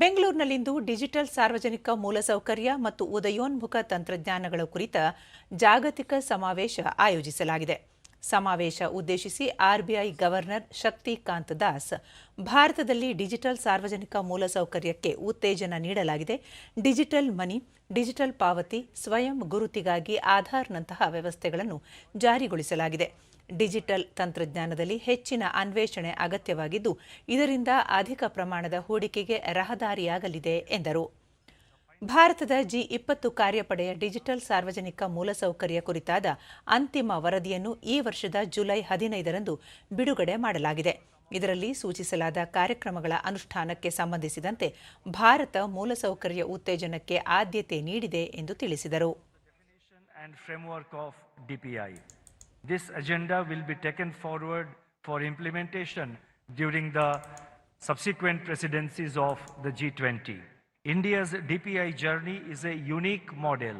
ಬೆಂಗಳೂರಿನಲ್ಲಿಂದು ಡಿಜಿಟಲ್ ಸಾರ್ವಜನಿಕ ಮೂಲಸೌಕರ್ಯ ಮತ್ತು ಉದಯೋನ್ಮುಖ ತಂತ್ರಜ್ಞಾನಗಳ ಕುರಿತ ಜಾಗತಿಕ ಸಮಾವೇಶ ಆಯೋಜಿಸಲಾಗಿದೆ. ಸಮಾವೇಶ ಉದ್ದೇಶಿಸಿ ಆರ್ಬಿಐ ಗವರ್ನರ್ ಶಕ್ತಿಕಾಂತ್ ದಾಸ್. ಭಾರತದಲ್ಲಿ ಡಿಜಿಟಲ್ ಸಾರ್ವಜನಿಕ ಮೂಲಸೌಕರ್ಯಕ್ಕೆ ಉತ್ತೇಜನ ನೀಡಲಾಗಿದೆ. ಡಿಜಿಟಲ್ ಮನಿ, ಡಿಜಿಟಲ್ ಪಾವತಿ, ಸ್ವಯಂ ಗುರುತಿಗಾಗಿ ಆಧಾರ್ನಂತಹ ವ್ಯವಸ್ಥೆಗಳನ್ನು ಜಾರಿಗೊಳಿಸಲಾಗಿದೆ. ಡಿಜಿಟಲ್ ತಂತ್ರಜ್ಞಾನದಲ್ಲಿ ಹೆಚ್ಚಿನ ಅನ್ವೇಷಣೆ ಅಗತ್ಯವಾಗಿದ್ದು, ಇದರಿಂದ ಅಧಿಕ ಪ್ರಮಾಣದ ಹೂಡಿಕೆಗೆ ರಹದಾರಿಯಾಗಲಿದೆ ಎಂದರು. ಭಾರತದ ಜಿ ಇಪ್ಪತ್ತು ಕಾರ್ಯಪಡೆಯ ಡಿಜಿಟಲ್ ಸಾರ್ವಜನಿಕ ಮೂಲಸೌಕರ್ಯ ಕುರಿತಾದ ಅಂತಿಮ ವರದಿಯನ್ನು ಈ ವರ್ಷದ ಜುಲೈ ಹದಿನೈದರಂದು ಬಿಡುಗಡೆ ಮಾಡಲಾಗಿದೆ. ಇದರಲ್ಲಿ ಸೂಚಿಸಲಾದ ಕಾರ್ಯಕ್ರಮಗಳ ಅನುಷ್ಠಾನಕ್ಕೆ ಸಂಬಂಧಿಸಿದಂತೆ ಭಾರತ ಮೂಲಸೌಕರ್ಯ ಉತ್ತೇಜನಕ್ಕೆ ಆದ್ಯತೆ ನೀಡಿದೆ ಎಂದು ತಿಳಿಸಿದರು. During agenda will be taken forward for implementation during the subsequent presidencies of the G20. India's DPI journey is a unique model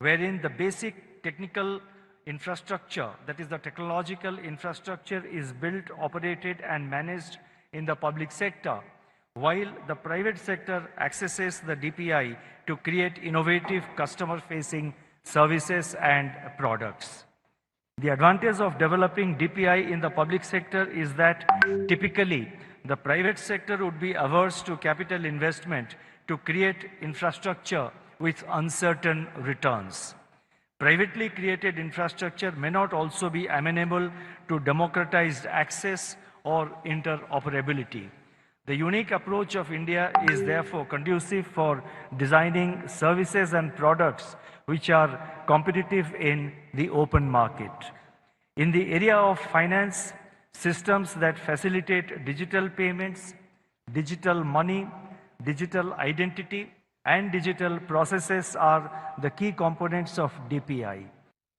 wherein the basic technical infrastructure, that is the technological infrastructure is built, operated and managed in the public sector while the private sector accesses the DPI to create innovative customer facing services and products. The advantage of developing DPI in the public sector is that typically the private sector would be averse to capital investment to create infrastructure with uncertain returns. Privately created infrastructure may not also be amenable to democratized access or interoperability. The unique approach of India is therefore conducive for designing services and products which are competitive in the open market. In the area of finance, systems that facilitate digital payments, digital money, digital identity, and digital processes are the key components of DPI.